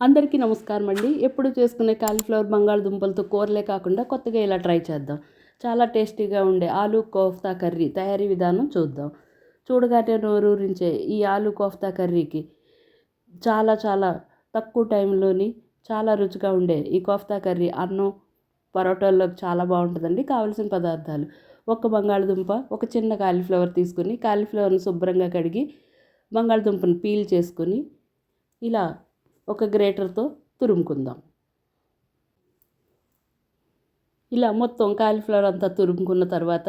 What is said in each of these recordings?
అందరికీ నమస్కారం అండి. ఎప్పుడు చేసుకునే కాలీఫ్లవర్ బంగాళదుంపలతో కూరలే కాకుండా కొత్తగా ఇలా ట్రై చేద్దాం? చాలా టేస్టీగా ఉండే ఆలు కోఫ్తా కర్రీ తయారీ విధానం చూద్దాం. చూడగానే నోరూరించే ఈ ఆలు కోఫ్తా కర్రీకి చాలా చాలా తక్కువ టైంలోని చాలా రుచిగా ఉండే ఈ కోఫ్తా కర్రీ అన్నం పరోటాల్లోకి చాలా బాగుంటుందండి. కావలసిన పదార్థాలు. ఒక బంగాళదుంప ఒక చిన్న కాలీఫ్లవర్ తీసుకుని కాలీఫ్లవర్ని శుభ్రంగా కడిగి బంగాళదుంపను పీల్ చేసుకుని ఇలా ఒక గ్రేటర్తో తురుముకుందాం. ఇలా మొత్తం కాలీఫ్లవర్ అంతా తురుముకున్న తర్వాత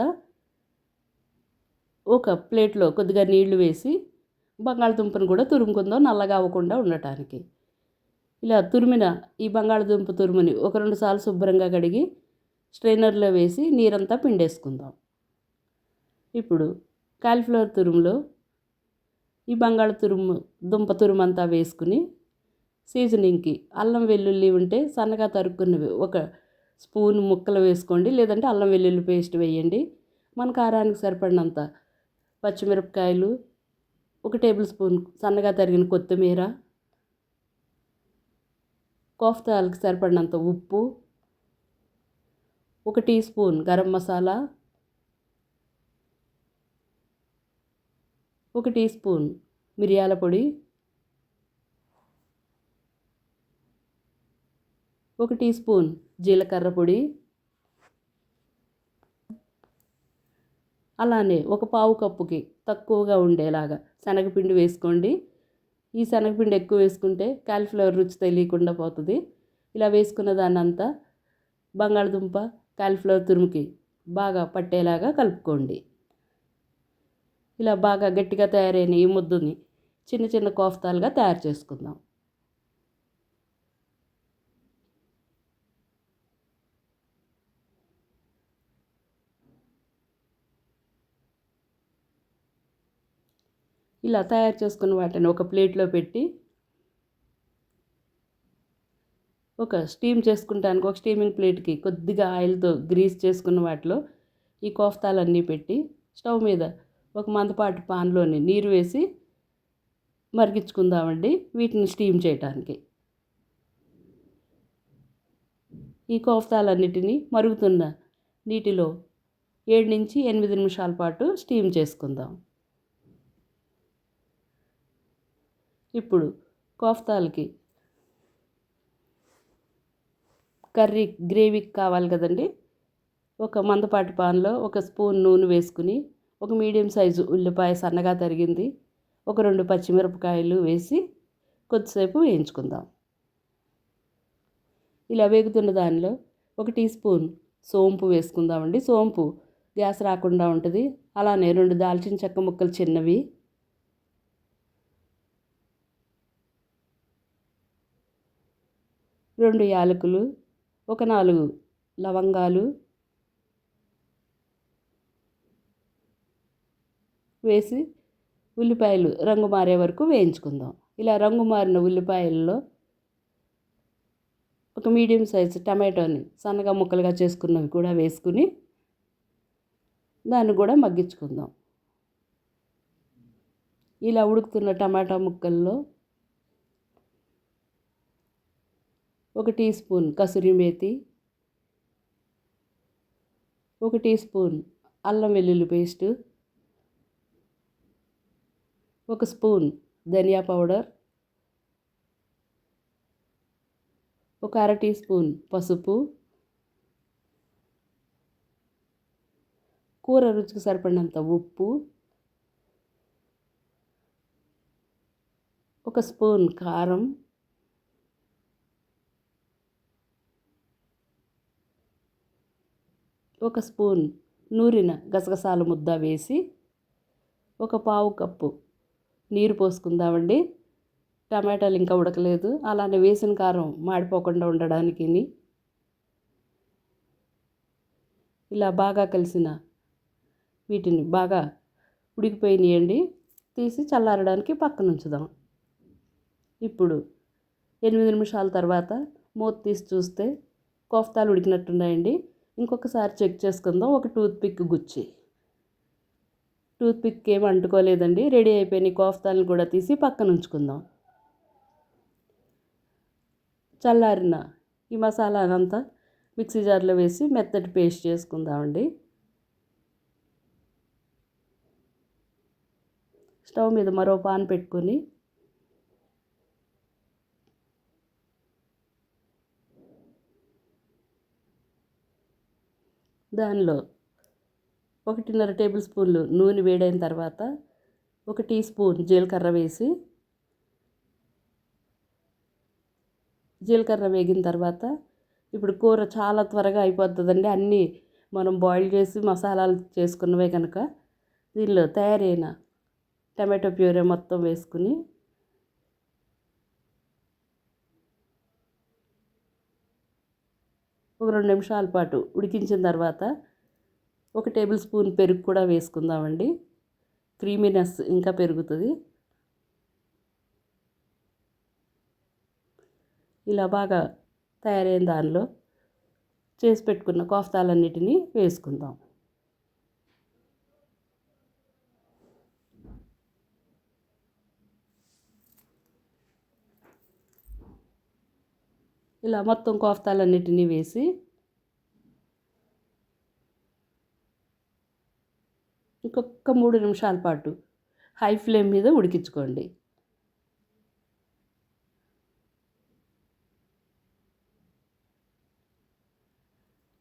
ఒక ప్లేట్లో కొద్దిగా నీళ్ళు వేసి బంగాళదుంపను కూడా తురుముకుందాం నల్లగా అవ్వకుండా ఉండటానికి. ఇలా తురిమిన ఈ బంగాళదుంప తురుముని ఒక రెండు సార్లు శుభ్రంగా కడిగి స్ట్రైనర్లో వేసి నీరంతా పిండేసుకుందాం. ఇప్పుడు కాలీఫ్లవర్ తురుములో ఈ బంగాళ తురుము దుంప తురుము అంతా వేసుకుని సీజనింగ్కి. అల్లం వెల్లుల్లి ఉంటే సన్నగా తరుక్కున్నవి. ఒక స్పూన్ ముక్కలు వేసుకోండి లేదంటే అల్లం వెల్లుల్లి పేస్ట్ వేయండి. మన కారానికి సరిపడినంత పచ్చిమిరపకాయలు ఒక టేబుల్ స్పూన్ సన్నగా తరిగిన కొత్తిమీర కోఫ్తాలకు సరిపడినంత ఉప్పు ఒక టీ స్పూన్ గరం మసాలా ఒక టీ స్పూన్ మిరియాల పొడి ఒక టీ స్పూన్ జీలకర్ర పొడి. అలానే ఒక పావు కప్పుకి తక్కువగా ఉండేలాగా శనగపిండి వేసుకోండి. ఈ శనగపిండి ఎక్కువ వేసుకుంటే క్యాలిఫ్లవర్ రుచి తెలియకుండా పోతుంది. ఇలా వేసుకున్న దాన్నంతా బంగాళదుంప క్యాలిఫ్లవర్ తురుముకి బాగా పట్టేలాగా కలుపుకోండి. ఇలా బాగా గట్టిగా తయారైన ఈ ముద్దని చిన్న చిన్న కోఫ్తాలుగా తయారు చేసుకుందాం. ఇలా తయారు చేసుకున్న వాటిని ఒక ప్లేట్లో పెట్టి ఒక స్టీమ్ చేసుకుంటానికి ఒక స్టీమింగ్ ప్లేట్కి కొద్దిగా ఆయిల్తో గ్రీస్ చేసుకున్న వాటిలో ఈ కోఫ్తాలన్నీ పెట్టి స్టవ్ మీద ఒక మందపాటి పాన్లోని నీరు వేసి మరిగించుకుందామండి వీటిని స్టీమ్ చేయటానికి. ఈ కోఫ్తాలన్నిటినీ మరుగుతున్న నీటిలో ఏడు నుంచి ఎనిమిది నిమిషాల పాటు స్టీమ్ చేసుకుందాం. ఇప్పుడు కోఫ్తాలకి. కర్రీ గ్రేవీకి కావాలి కదండి. ఒక మందపాటి పాన్లో ఒక స్పూన్ నూనె వేసుకుని ఒక మీడియం సైజు ఉల్లిపాయ సన్నగా తరిగింది ఒక రెండు పచ్చిమిరపకాయలు వేసి కొద్దిసేపు వేయించుకుందాం. ఇలా వేగుతున్న దానిలో ఒక టీ స్పూన్ సోంపు వేసుకుందామండి. సోంపు గ్యాస్ రాకుండా ఉంటుంది. అలానే రెండు దాల్చిన చెక్క ముక్కలు చిన్నవి రెండు యాలకులు ఒక నాలుగు లవంగాలు వేసి ఉల్లిపాయలు రంగు మారే వరకు వేయించుకుందాం. ఇలా రంగు మారిన ఉల్లిపాయల్లో ఒక మీడియం సైజు టమాటోని సన్నగా ముక్కలుగా చేసుకున్నవి కూడా వేసుకుని దాన్ని కూడా మగ్గించుకుందాం. ఇలా ఉడుకుతున్న టమాటా ముక్కల్లో ఒక టీ స్పూన్ కసూరి మేతి ఒక టీ స్పూన్ అల్లం వెల్లుల్లి పేస్టు ఒక స్పూన్ ధనియా పౌడర్ ఒక అర టీ స్పూన్ పసుపు. కూర రుచికి సరిపడినంత ఉప్పు. ఒక స్పూన్ కారం. ఒక స్పూన్ నూరిన గసగసాల ముద్ద వేసి ఒక పావు కప్పు నీరు పోసుకుందామండి. టమాటాలు ఇంకా ఉడకలేదు. అలానే వేసిన కారం మాడిపోకుండా ఉండడానికి ఇలా బాగా కలిసిన వీటిని బాగా ఉడికిపోయినాయండి. తీసి చల్లారడానికి పక్కన ఉంచుదాం. ఇప్పుడు ఎనిమిది నిమిషాల తర్వాత మూత తీసి చూస్తే కోఫ్తాలు ఉడికినట్టున్నాయండి. ఇంకొకసారి చెక్ చేసుకుందాం. ఒక టూత్ పిక్ గుచ్చి. టూత్ పిక్ ఏం అంటుకోలేదండి. రెడీ అయిపోయినాయి కోఫ్తాలను కూడా తీసి పక్కన ఉంచుకుందాం. చల్లారిన ఈ మసాలానంతా మిక్సీ జార్లో వేసి మెత్తటి పేస్ట్ చేసుకుందామండి. స్టవ్ మీద మరో పాన్ పెట్టుకొని దానిలో ఒకటిన్నర టేబుల్ స్పూన్లు నూనె వేడైన తర్వాత ఒక టీ స్పూన్ జీలకర్ర వేసి జీలకర్ర వేగిన తర్వాత ఇప్పుడు కూర చాలా త్వరగా అయిపోతుందండి. అన్నీ మనం బాయిల్ చేసి మసాలాలు చేసుకున్నవే కనుక దీనిలో తయారైన టమాటో ప్యూరే మొత్తం వేసుకుని ఒక రెండు నిమిషాల పాటు ఉడికించిన తర్వాత ఒక టేబుల్ స్పూన్ పెరుగు కూడా వేసుకుందామండి. క్రీమీనెస్ ఇంకా పెరుగుతుంది. ఇలా బాగా తయారైన దానిలో చేసి పెట్టుకున్న కోఫ్తాలన్నిటినీ వేసుకుందాం. ఇలా మొత్తం కోఫ్తాలన్నిటినీ వేసి ఇంకొక మూడు నిమిషాల పాటు హై ఫ్లేమ్ మీద ఉడికించుకోండి.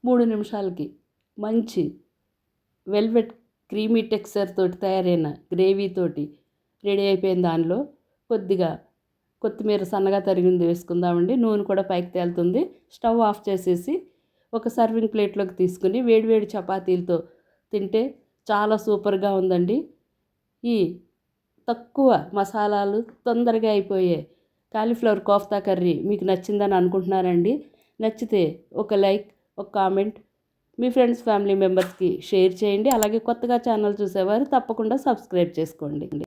మూడు నిమిషాలకి మంచి వెల్వెట్ క్రీమీ టెక్స్చర్ తోటి తయారైన గ్రేవీ తోటి రెడీ అయిపోయిన దానిలో కొద్దిగా కొత్తిమీర సన్నగా తరిగింది వేసుకుందామండి. నూనె కూడా పైకి తేలుతుంది. స్టవ్ ఆఫ్ చేసేసి ఒక సర్వింగ్ ప్లేట్లోకి తీసుకుని వేడివేడి చపాతీలతో తింటే చాలా సూపర్గా ఉందండి. ఈ తక్కువ మసాలాలు తొందరగా అయిపోయే కాలీఫ్లవర్ కోఫ్తా కర్రీ మీకు నచ్చిందని అనుకుంటున్నానండి. నచ్చితే ఒక లైక్ ఒక కామెంట్ మీ ఫ్రెండ్స్ ఫ్యామిలీ మెంబర్స్కి షేర్ చేయండి. అలాగే కొత్తగా ఛానల్ చూసేవారు తప్పకుండా సబ్స్క్రైబ్ చేసుకోండి.